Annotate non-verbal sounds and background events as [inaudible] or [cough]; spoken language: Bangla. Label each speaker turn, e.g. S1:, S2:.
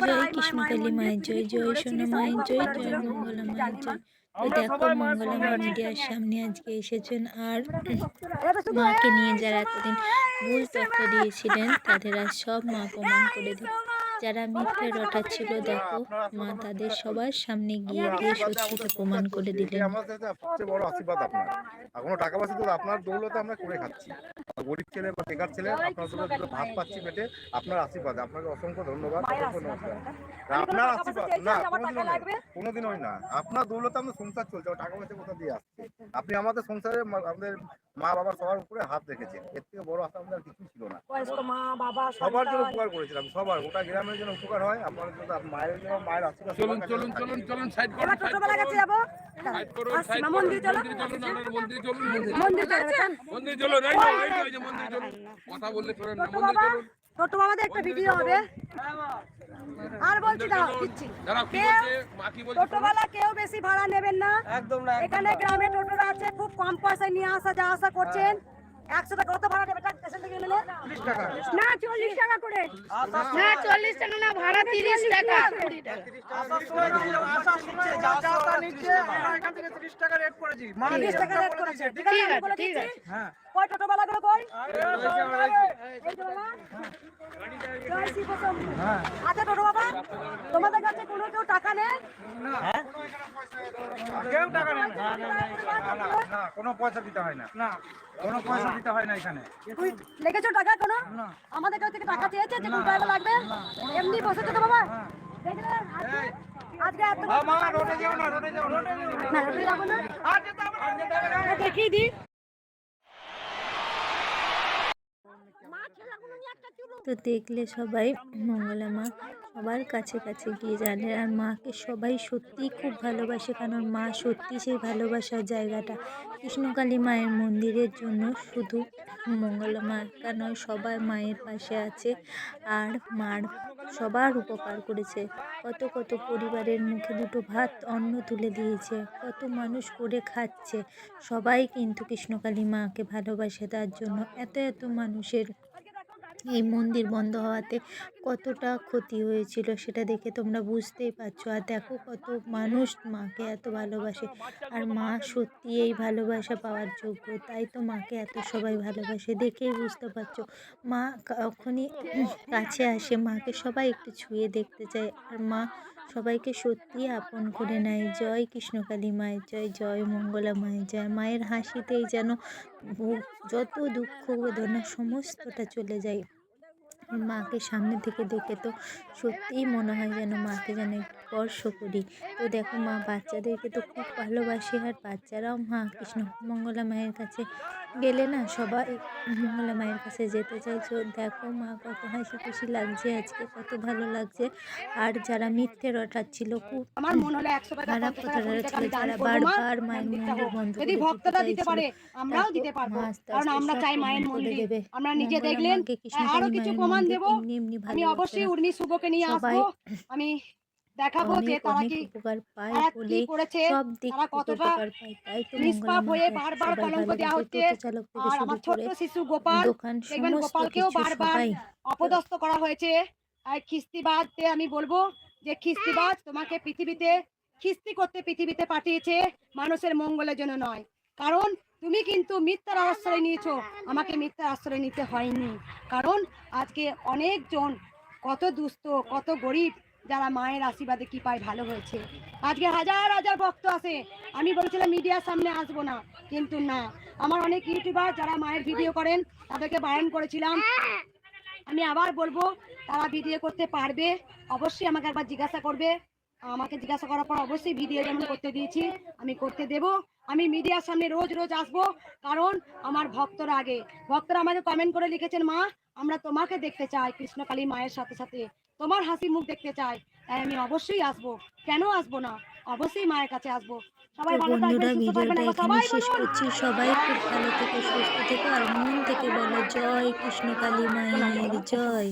S1: জয় কৃষ্ণকালী মায়ের জয় জয় সোনা মায়ের জয় জয় মঙ্গলা মায়ের জয়। তো দেখো মঙ্গলা মা মিডিয়ার সামনে আজকে এসেছেন আর [laughs] মাকে নিয়ে যারা এতদিন ভুল তথ্য দিয়েছিলেন তাদের আজ সব মা [laughs] প্রমাণ করে দিল যারা মিথ্যে রটাচ্ছিল দেখো মা তাদের সবার সামনে গিয়ে দিয়ে সত্যিটা প্রমাণ করে দিলেন।
S2: আমাদের কাছে সবচেয়ে বড় আশীর্বাদ আপনার। এখনও টাকা পয়সা তো আপনার দৌলতে আমরা করে খাচ্ছি। গরিব ছেলে বা বেকার ছেলে আপনার দৌলতে দুটো ভাত পাচ্ছি পেটে আপনার আশীর্বাদ। আপনাকে অসংখ্য ধন্যবাদ অসংখ্য নমস্কার। আপনার আশীর্বাদ না কোনোদিনও নয় কোনোদিনই না। আপনার দৌলতে আমাদের সংসার চলছে টাকা পয়সা কোথা দিয়ে আসছে? আপনি আমাদের সংসারে আমাদের মা বাবার সবার উপরে হাত রেখেছেন। এর থেকে বড় আশা আমাদের কিছুই ছিল না।
S3: বয়স্ক মা বাবা
S2: সবার জন্য উপকার করেছিলাম সবার গোটা জন্য উপকার হয় মায়ের জন্য মায়ের আশীর্বাদ
S4: চলুন চলুন চলুন চলুন সাইড করুন
S3: এবার টোটোবেলা কাছে যাব?
S4: সাইড করুন
S3: আসছি,
S4: সাইড
S3: মা,
S4: করুন
S3: মন্দির
S4: চলুন আপনারা চলুন মন্দির
S3: চলে গেছেন
S4: মন্দিরে চলুন এই যে এই যে, এই যে মন্দিরে চলুন। কথা বললে চলেন না
S3: টোটো
S4: চলুন।
S3: টোটো বাবাদের একটা ভিডিও হবে। আর বলছি দিচ্ছি। কেউ
S4: বলছে মা কি বলছে
S3: টোটোওয়ালা কেউ বেশি ভাড়া নেবেন না। একদম না এখানে গ্রামে টোটোরা আছে খুব কম পয়সায় নিয়ে আসা যা আসা করছেন। একশো টাকা কত ভাড়া নেবে স্টেশন থেকে নেলে না চল্লিশ টাকা করে। না চল্লিশ টাকা না ভাড়া তিরিশ টাকা। তিরিশ টাকা রেট করেছে। ঠিক আছে ঠিক আছে কয় টোটোওয়ালা গুলো কই? এই যে বাবা। জয় শ্রী প্রথম। আচ্ছা টোটো বাবা তোমাদের কাছে কোনো কেউ টাকা নেই?
S5: কেউ টাকা নেয় না। না কোনো পয়সা দিতে হয় না। না। কোনো পয়সা দিতে হয় না এখানে।
S3: তুই লেগেছো টাকা? কোনো আমাদের কাছ থেকে টাকা চেয়েছে যে কোন টাকা লাগবে? এমনি বসে তো বাবা? দেখলেন আজকে আজকে এত
S5: না রোডে
S3: যাব না। দেখিয়ে দিই।
S1: তো দেখলে সবাই মঙ্গলা মা সবার কাছে কাছে গিয়ে জানে। আর মাকে সবাই সত্যিই খুব ভালোবাসে, কারণ মা সত্যি সেই ভালোবাসার জায়গাটা। কৃষ্ণকালী মায়ের মন্দিরের জন্য শুধু মঙ্গলা মা কেন সবাই মায়ের পাশে আছে। আর মার সবার উপকার করেছে। কত কত পরিবারের মুখে দুটো ভাত অন্ন তুলে দিয়েছে। কত মানুষ করে খাচ্ছে। সবাই কিন্তু কৃষ্ণকালী মাকে ভালোবাসে। তার জন্য এত এত মানুষের এই মন্দির বন্ধ হওয়াতে কতটা ক্ষতি হয়েছিল সেটা দেখে তোমরা বুঝতেই পারছ। আর দেখো কত মানুষ মাকে এত ভালোবাসে। আর মা সত্যি এই ভালোবাসা পাওয়ার যোগ্য। তাই তো মাকে এত সবাই ভালোবাসে, দেখেই বুঝতে পারছ। মা কখনই কাছে আসে, মাকে সবাই একটু ছুঁয়ে দেখতে চায়। আর মা সবাইকে সত্যিই আপন করে নেয়। জয় কৃষ্ণকালী মায়ের, জয় জয় মঙ্গলা মায়ের, জয় মায়ের হাসিতেই যেন যত দুঃখ বেদনা সমস্তটা চলে যায়। মাকে সামনে থেকে দেখে তো সত্যিই মনে হয় যেন মাকে যেন স্পর্শ করি। তো দেখো মা বাচ্চাদেরকে তো খুব ভালোবাসে আর বাচ্চারাও মা কৃষ্ণ মঙ্গলা মায়ের কাছে গেলে না সবাই মঙ্গলা মায়ের কাছে যেতে চাইছো দেখো মা কত হাসি খুশি লাগছে আজকে কত ভালো লাগছে। আর যারা মিথ্যে রটাচ্ছিল খুব খারাপ
S3: পঞ্চাশ টাকা,
S1: কথাটা
S3: কুড়ি টাকা
S1: ছিল
S3: আমি দান
S1: যারা বারবার মায়ের মন্দির বন্ধ করতে
S3: ভক্তরা দিতে পারে আমরাও দিতে পারব।
S1: মা আস্তে
S3: কারণ
S1: আস্তে
S3: আমরা চাই মায়ের
S1: করে
S3: মন্দির।
S1: দেবে।
S3: আমরা নিজে দেখলেন আরও কিছু প্রমাণ
S1: মন্দির
S3: দেব। আমি অবশ্যই উর্মি শুভকে নিয়ে আসব। আমি দেখাবো যে তারা কি তারা কি করেছে তারা কতটা নিষ্পাপ হয়ে বারবার কলঙ্ক দেওয়া হচ্ছে। আর আমার ছোট্ট শিশু গোপাল দেখবেন গোপালকেও বারবার অপদস্থ করা হয়েছে। আর আমি বলব যে খিস্তিবাদ তোমাকে পৃথিবীতে খিস্তি করতে পৃথিবীতে পাঠিয়েছে মানুষের মঙ্গলের জন্য নয়। কারণ তুমি কিন্তু মিথ্যার আশ্রয় নিয়েছো। আমাকে মিথ্যার আশ্রয় নিতে হয়নি। কারণ আজকে অনেকজন কত দুস্থ, কত গরিব যারা মায়ের আশীর্বাদে কি পায় ভালো হয়েছে। আজকে হাজার হাজার ভক্ত আছে। আমি বলেছিলাম, মিডিয়ার সামনে আসব না। কিন্তু না। আমার অনেক ইউটিউবার যারা মায়ের ভিডিও করেন, তাদেরকে বারণ করেছিলাম। আমি আবার বলব, তারা ভিডিও করতে পারবে। অবশ্যই আমাকে একবার জিজ্ঞাসা করবে। আমাকে জিজ্ঞাসা করার পর অবশ্যই ভিডিও যেমন করতে দিয়েছি। আমি করতে দেব। আমি মিডিয়ার সামনে রোজ রোজ আসব। কারণ আমার ভক্তরা আগে। ভক্তরা আমাকে কমেন্ট করে লিখেছেন মা আমরা তোমাকে দেখতে চাই কৃষ্ণকালী মায়ের সাথে সাথে। তোমার হাসি মুখ দেখতে চাই। তাই আমি অবশ্যই আসব। কেন আসব না? অবশ্যই মায়ের কাছে আসব। সবাই ভালো থাকবেন
S1: বন্ধুরা
S3: সুস্থ থাকবেন
S1: ভিডিওটা এখানে
S3: সবাই
S1: শেষ। করছি। সবাই খুব ভালো থেকে সুস্থ থেকো আর মন থেকে বলো জয় কৃষ্ণকালী মায়ের জয়।